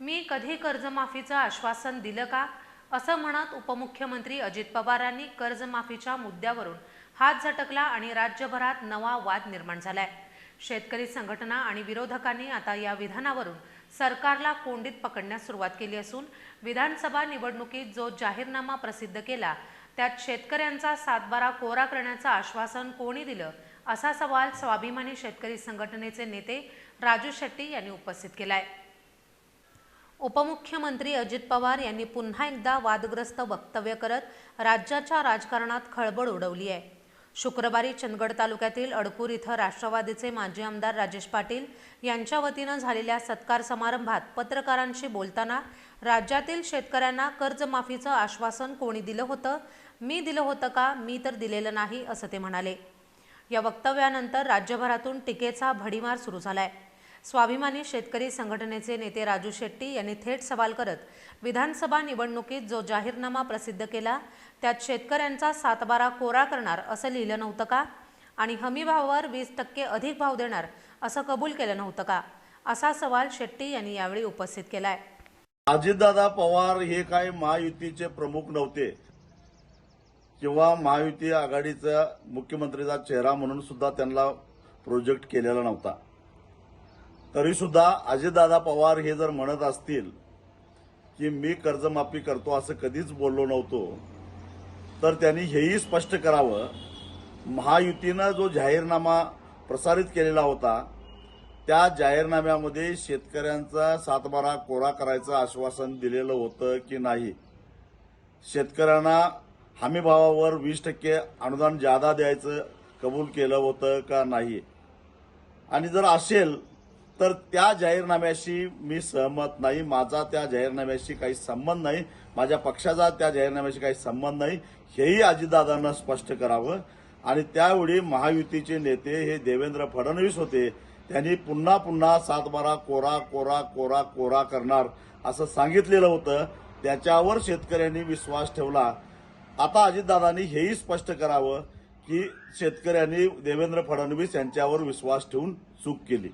मी कधी कर्जमाफीचं आश्वासन दिलं का? असं म्हणत उपमुख्यमंत्री अजित पवारांनी कर्जमाफीच्या मुद्द्यावरून हात झटकला आणि राज्यभरात नवा वाद निर्माण झालाय. शेतकरी संघटना आणि विरोधकांनी आता या विधानावरून सरकारला कोंडीत पकडण्यास सुरुवात केली असून विधानसभा निवडणुकीत जो जाहीरनामा प्रसिद्ध केला त्यात शेतकऱ्यांचा सातबारा कोरा करण्याचं आश्वासन कोणी दिलं असा सवाल स्वाभिमानी शेतकरी संघटनेचे नेते राजू शेट्टी यांनी उपस्थित केलाय. उपमुख्यमंत्री अजित पवार यांनी पुन्हा एकदा वादग्रस्त वक्तव्य करत राज्याच्या राजकारणात खळबळ उडवली आहे. शुक्रवारी चंदगड तालुक्यातील अडकूर इथं राष्ट्रवादीचे माजी आमदार राजेश पाटील यांच्या वतीनं झालेल्या सत्कार समारंभात पत्रकारांशी बोलताना राज्यातील शेतकऱ्यांना कर्जमाफीचं आश्वासन कोणी दिलं होतं? मी दिलं होतं का? मी तर दिलेलं नाही असं ते म्हणाले. या वक्तव्यानंतर राज्यभरातून टीकेचा भडीमार सुरू झालाय. स्वाभिमानी शेतकरी संघटनेचे नेते राजू शेट्टी यांनी थेट सवाल करत विधानसभा निवडणुकीत जो जाहीरनामा प्रसिद्ध केला त्यात शेतकऱ्यांचा सातबारा कोरा करणार असं लिहिलं नव्हतं का? आणि हमीभावावर वीस टक्के अधिक भाव देणार असं कबूल केलं नव्हतं का? असा सवाल शेट्टी यांनी यावेळी उपस्थित केलाय. अजितदादा पवार हे काय महायुतीचे प्रमुख नव्हते. किंवा महायुती आघाडीचा मुख्यमंत्रीचा चेहरा म्हणून सुद्धा त्यांना प्रोजेक्ट केलेला नव्हता. तरी सुद्धा अजितदादा पवार हे जर म्हणत असतील की मी कर्जमाफी करतो असं कधीच बोललो नव्हतो तर त्यांनी हेही स्पष्ट करावं. महायुतीनं जो जाहीरनामा प्रसारित केलेला होता त्या जाहीरनाम्यामध्ये शेतकऱ्यांचा सातबारा कोरा करायचं आश्वासन दिलेलं होतं की नाही. शेतकऱ्यांना हमीभावावर वीस टक्के अनुदान जादा द्यायचं कबूल केलं होतं का नाही? आणि जर असेल तर त्या जाहीरनाम्याशी मी सहमत नाही. माझा त्या जाहीरनाम्याशी काही संबंध नाही. माझ्या पक्षाचा त्या जाहीरनाम्याशी काही संबंध नाही. हेही अजितदादांना स्पष्ट करावं. आणि त्यावेळी महायुतीचे नेते हे देवेंद्र फडणवीस होते. त्यांनी पुन्हा पुन्हा सातबारा कोरा कोरा कोरा कोरा करणार असं सांगितलेलं होतं. त्याच्यावर शेतकऱ्यांनी विश्वास ठेवला. आता अजितदादांनी हेही स्पष्ट करावं की शेतकऱ्यांनी देवेंद्र फडणवीस यांच्यावर विश्वास ठेवून चूक केली.